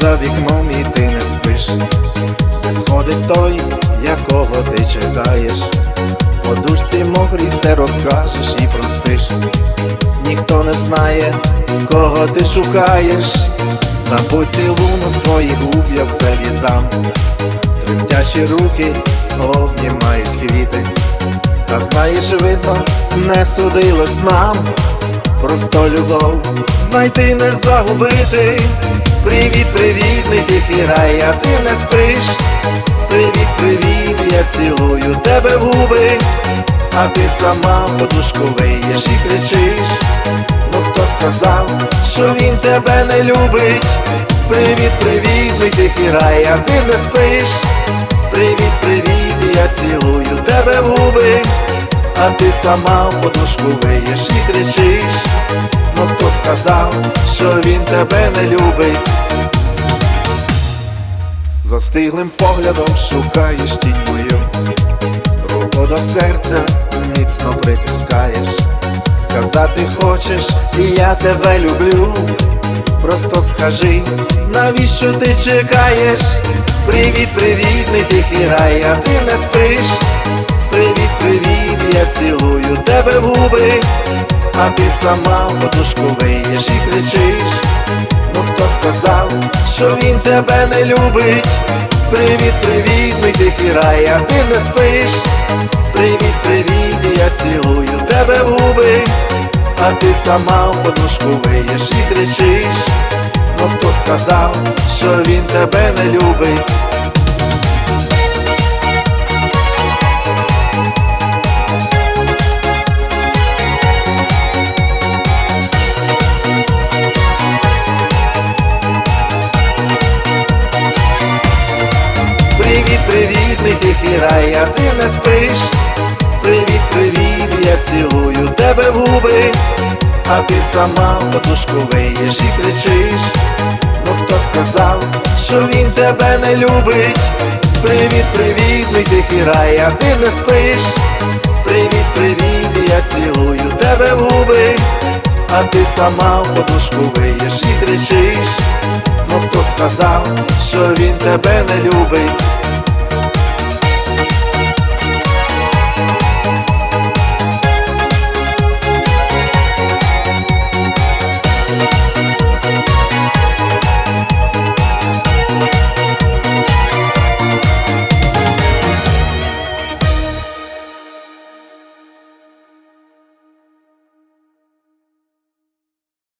за вікном і ти не спиш, не сходить той, якого ти чекаєш, подушці мокрій все розкажеш і простиш. Ніхто не знає, кого ти шукаєш, за поцілунок твоїх губ я все віддам. Тремтячі руки обнімають квіти, та знаєш, видно, не судилось нам, просто любов знайти не загубити. Привіт, привіт, не рай, а ти не спиш. Привіт, привіт, я цілую тебе в губи, а ти сама в подушку виєш і кричиш. Ну хто сказав, що він тебе не любить? Привіт, привіт, тихий рай, а ти не спиш. Привіт, привіт, я цілую тебе в губи, а ти сама в подушку виєш і кричиш. Сказав, що він тебе не любить? Застиглим поглядом шукаєш тінь мою, руку до серця міцно притискаєш, сказати хочеш, і я тебе люблю. Просто скажи, навіщо ти чекаєш? Привіт, привіт, не тихий рай, а ти не спиш. Привіт, привіт, я цілую тебе в губи, а ти сама в подушку виєш і кричиш. Ну хто сказав, що він тебе не любить? Привіт, привіт, мій тихий рай, а ти не спиш. Привіт, привіт, я цілую тебе в губи, а ти сама в подушку виєш і кричиш. Ну хто сказав, що він тебе не любить? Привіт, мій тихий рай, а ти не спиш. Привіт, привіт, я цілую тебе в губи, а ти сама в подушку виєш і кричиш. Ну хто сказав, що він тебе не любить? Привіт, привіт, мій тихий рай, а ти не спиш. Привіт, привіт, я цілую тебе в губи, а ти сама в подушку виєш і кричиш. Ну хто сказав, що він тебе не любить?